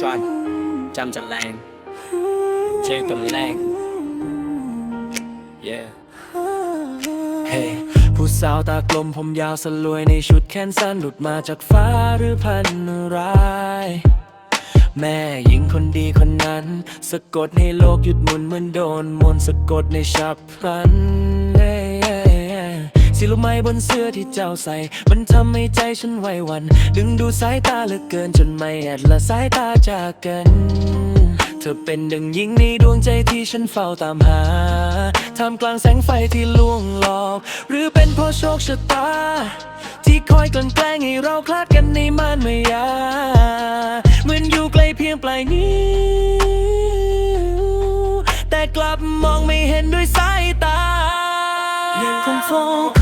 จวนจำจันแรงเชียงตุนแรง yeah เฮ้ผู้สาวตากลมผมยาวสลวยในชุดแขนสั้นหลุดมาจากฟ้าหรือพันร้ายแม่หญิงคนดีคนนั้น สะกดให้โลกหยุดหมุนเหมือนโดนมนสะกดในฉับพลัน สิรู้ไหมบนเสื้อที่เจ้าใส่ มันทำให้ใจฉันไหวหวัน ดึงดูสายตาเหลือเกินจนไม่แอาจละสายตาจากกัน เธอเป็นดังยิงในดวงใจที่ฉันเฝ้าตามหาท่ามกลางแสงไฟที่ลวงหลอก หรือเป็นเพราะโชคชะตา ที่คอยกลั่นแกล้งให้เราคลาดกันในม่านเมายาเหมือนอยู่ไกลเพียงปลายนิ้วแต่กลับมองไม่เห็นด้วยสายตา ยังคงเฝ้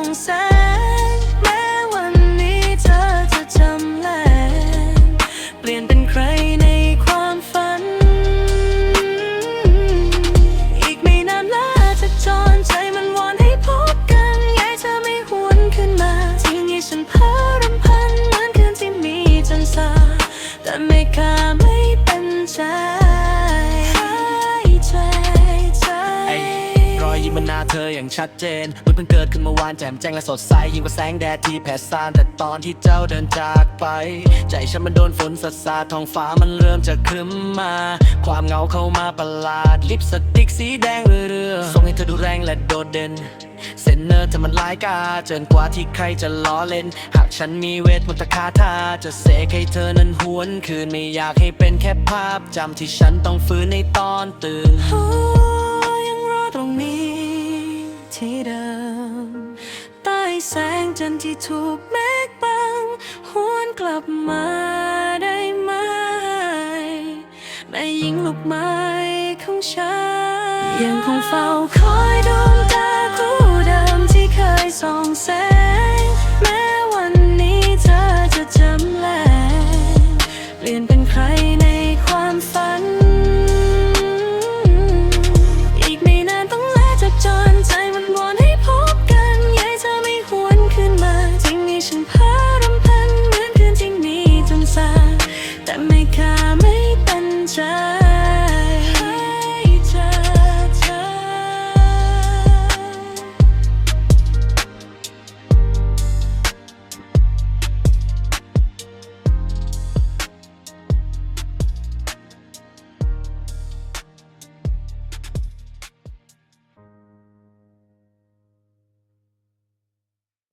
องแสง แม้วันนี้เธอจะจำแลงเปลี่ยนเป็นใครในความฝัน อีกไม่นานและจะจรใจมันวอนให้พบกันอยากเธอไม่หวนขึ้นมาทิ้งให้ฉันเพ้อรำพันเหมือนคืนที่มีจันทราแต่ไม่ค่า เธออย่างชัดเจนมันเพิ่งเกิดขึ้นเมื่อวานแจ่มแจ้งและสดใสยิ่งกว่าแสงแดดที่แผดซ่านแต่ตอนที่เจ้าเดินจากไป ใจฉันมันโดนฝนสัดสาดท้องฟ้ามันเริ่มจะครึ้มมา ความเหงาเข้ามาประหลาด ลิปสติกสีแดงเรื่อๆส่งให้เธอดูแรงและโดดเด่นเส้นเนอร์เธอมันหลายกาเกินกว่าที่ใครจะล้อเล่น หากฉันมีเวทมนต์คาถาจะเสกให้เธอนั้นหวนคืนไม่อยากให้เป็นแค่ภาพจำที่ฉันต้องฟื้นในตอนตื่นยังรอตรงนี้ ที่เดิม ใต้แสงจันทร์ที่ถูกเมฆบังหวนกลับมาได้ไหม แม่ยิงลูกไม้ของฉัน ยังคงเฝ้าคอยดวงตาคู่เดิมที่เคยส่องแสง แม้วันนี้เธอจะจำแลงเปลี่ยนเป็นใคร that make us